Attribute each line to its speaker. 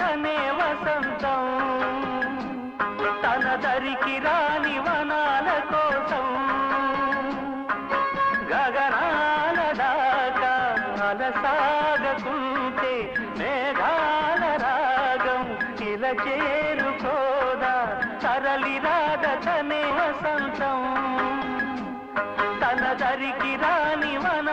Speaker 1: తనే వసంతం. తన దరికి రాని వనాల కోసం గగనాల దాకా అలసాగకుంటే మేఘాల రాగం ఇలా చేరుకోదా తరలి రాద వసంతం. తన దరికి రాని వన